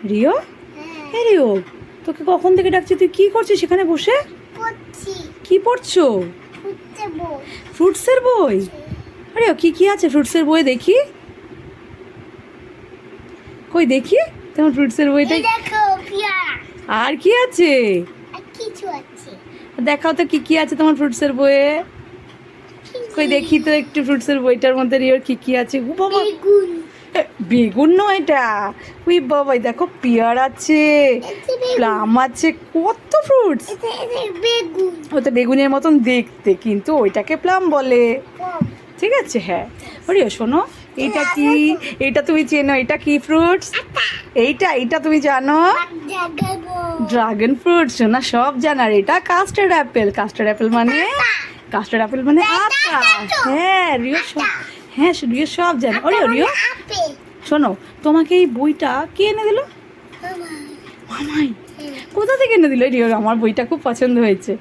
Rio হ্যাঁ। হ্যাঁ Rio তোকে কখন থেকে ডাকছি? তুই কি করছিস সেখানে বসে? কি পড়ছো? ফ্রুটসের বই। আরে কি কি আছে ফ্রুটসের বই দেখি? কই দেখি? তোমার ফ্রুটসের বইটা আর কি আছে? কিছু আছে। দেখাও তো কি কি আছে তোমার ফ্রুটসের বইয়ে। কই দেখি তো একটু ফ্রুটসের বইটার মধ্যে রিওর কি কি আছে? বাবা। বেগুন নয় এটা? উই বাবা এই দেখো পিয়ার আছে প্লাম আছে কত ফ্রুটস বেগুন। ওটা বেগুনের মতন দেখতে কিন্তু ওইটাকে প্লাম বলে। ঠিক আছে হ্যাঁ। ওরিও শোনো এইটা কি? এটা তুমি চেনো এটা কি ফ্রুটস এইটা এইটা তুমি জানো? ড্রাগন ফ্রুট শোনা সব জানার এটা কাস্টার্ড অ্যাপেল। কাস্টার্ড অ্যাপেল মানে? কাস্টার্ড অ্যাপেল মানে আটা হ্যাঁ রিও হ্যাঁ রিও সব জানে। ওরিও রিও শোনো তোমাকে এই বইটা কে এনে দিল? মামাই। কোথা থেকে এনে দিল? রিও আমার বইটা খুব পছন্দ হয়েছে।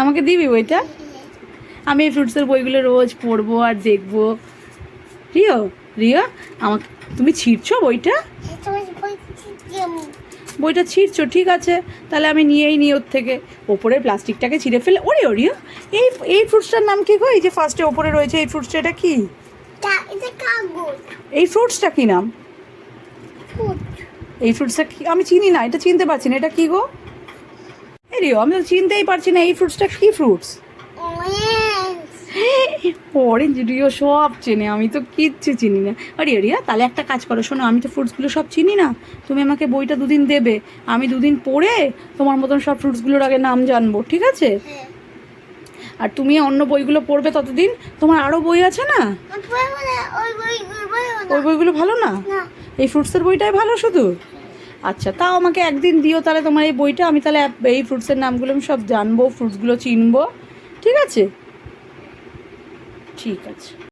আমাকে দিবি বইটা? আমি এই ফ্রুটসের বইগুলো রোজ পড়ব আর দেখব। রিও রিও আমাকে তুমি ছিঁড়ছো বইটা? বইটা ছিঁড়ছো ঠিক আছে। তাহলে আমি নিয়েই নিই ওর থেকে। ওপরের প্লাস্টিকটাকে ছিঁড়ে ফেলে ওরে ওরিও এই এই ফ্রুটসটার নাম কি গো? এই যে ফার্স্টে ওপরে রয়েছে এই ফ্রুটসটা এটা কি? এই ফ্রুটসটা কি নাম? এই ফ্রুটসটা কি? আমি চিনি না এটা চিনতে পারছি না এটা কি গো? এই রিও আমি তো চিনতেই পারছি না এই ফ্রুটসটা কি ফ্রুটস অরেঞ্জ রিও সব চেনে আমি তো কিচ্ছু চিনি না। আরে রিয়া তাহলে একটা কাজ করো শোনো আমি তো ফ্রুটসগুলো সব চিনি না তুমি আমাকে বইটা দুদিন দেবে আমি দুদিন পড়ে তোমার মতন সব ফ্রুটসগুলোর আগে নাম জানব ঠিক আছে? হ্যাঁ। আর তুমি অন্য বইগুলো পড়বে ততদিন তোমার আরও বই আছে না? ওই ওই বই ওই বই ওই বইগুলো ভালো না? এই ফ্রুটসের বইটাই ভালো শুধু? আচ্ছা তাও আমাকে একদিন দিও তাহলে তোমার এই বইটা আমি তাহলে এই ফ্রুটসের নামগুলো আমি সব জানব ফ্রুটসগুলো চিনবো ঠিক আছে? ঠিক আছে।